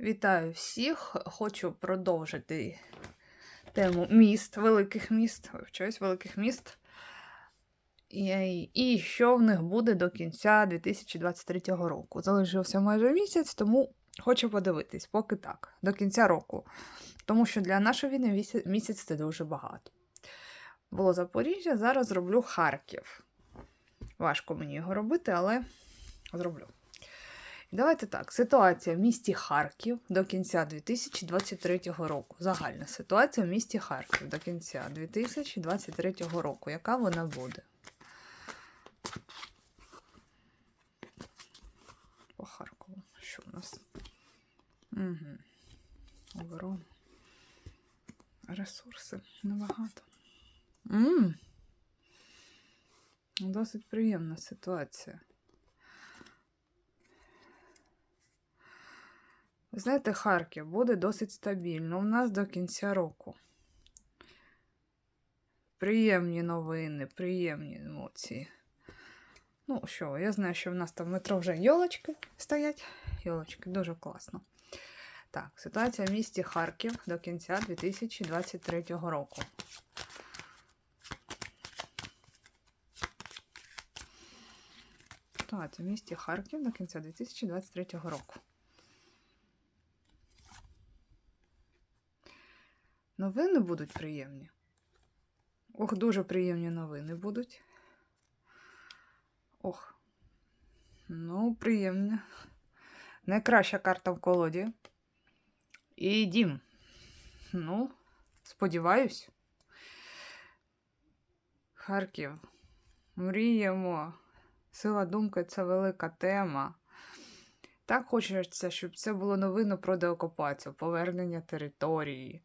Вітаю всіх! Хочу продовжити тему міст, великих міст, вивчаюсь великих міст. І, і що в них буде до кінця 2023 року. Залишився майже місяць, тому хочу подивитись, поки так, до кінця року. Тому що для нашої війни місяць, це дуже багато. Було Запоріжжя, зараз зроблю Харків. Важко мені його робити, але зроблю. Давайте так. Ситуація в місті Харків до кінця 2023 року. Загальна ситуація в місті Харків до кінця 2023 року. Яка вона буде? По Харкову. Що в нас? Угу. Оборона. Ресурси небагато. м Досить приємна ситуація. Знаєте, Харків буде досить стабільно. У нас до кінця року. Приємні новини, приємні емоції. Ну що, я знаю, що в нас там в метро вже йолочки стоять. Йолочки, дуже класно. Так, ситуація в місті Харків до кінця 2023 року. Ситуація в місті Харків до кінця 2023 року. Новини будуть приємні. Ох, дуже приємні новини будуть. Ох. Ну, приємні. Найкраща карта в колоді. І дім. Ну, сподіваюсь. Харків. Мріємо. Сила думки це велика тема. Так хочеться, щоб це було новину про деокупацію, повернення території.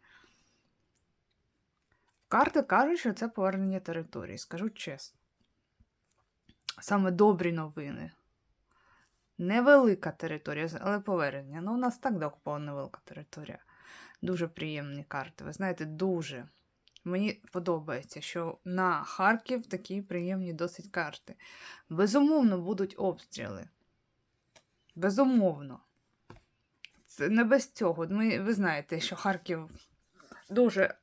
Карти кажуть, що це повернення території, скажу чесно. Саме добрі новини. Невелика територія, але повернення. Ну, у нас так деокупована невелика територія. Дуже приємні карти. Ви знаєте, дуже. Мені подобається, що на Харків такі приємні досить карти. Безумовно, будуть обстріли. Безумовно. Це не без цього. Ми, ви знаєте, що Харків дуже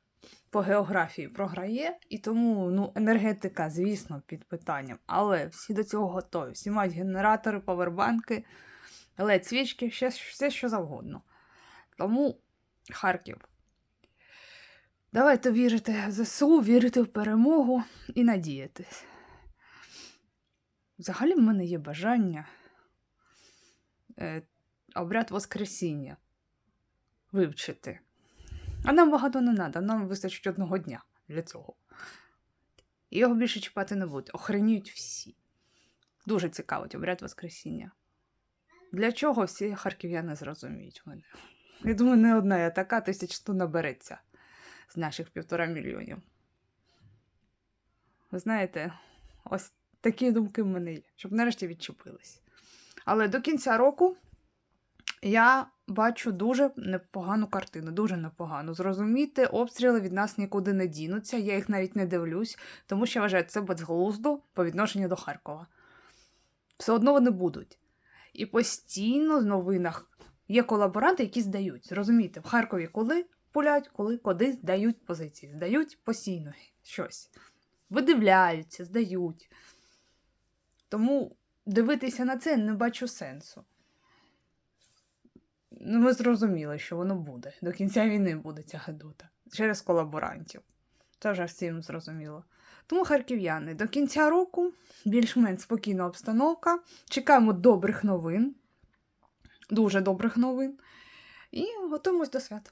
по географії програє, і тому ну, енергетика, звісно, під питанням. Але всі до цього готові. Всі мають генератори, павербанки, led свічки, все, все що завгодно. Тому Харків. Давайте вірити в ЗСУ, вірити в перемогу і надіятись. Взагалі в мене є бажання е, обряд Воскресіння вивчити. А нам багато не треба, нам вистачить одного дня для цього. Його більше чіпати не будуть. Охренюють всі. Дуже цікавить обряд Воскресіння. Для чого всі харків'яни зрозуміють мене? Я думаю, не одна я така тисяч ту набереться з наших півтора мільйонів. Ви знаєте, ось такі думки в мене є, щоб нарешті відчепились. Але до кінця року я бачу дуже непогану картину, дуже непогану. Зрозуміти, обстріли від нас нікуди не дінуться, я їх навіть не дивлюсь, тому що вважаю, це безглуздо по відношенню до Харкова. Все одно вони будуть. І постійно в новинах є колаборанти, які здають. Зрозумієте, в Харкові коли пулять, коли куди здають позиції. Здають постійно щось. Видивляються, здають. Тому дивитися на це не бачу сенсу. Ну, ми зрозуміли, що воно буде. До кінця війни буде ця гадота. Через колаборантів. Це вже всім зрозуміло. Тому, харків'яни, до кінця року більш-менш спокійна обстановка. Чекаємо добрих новин, дуже добрих новин. І готуємось до свята.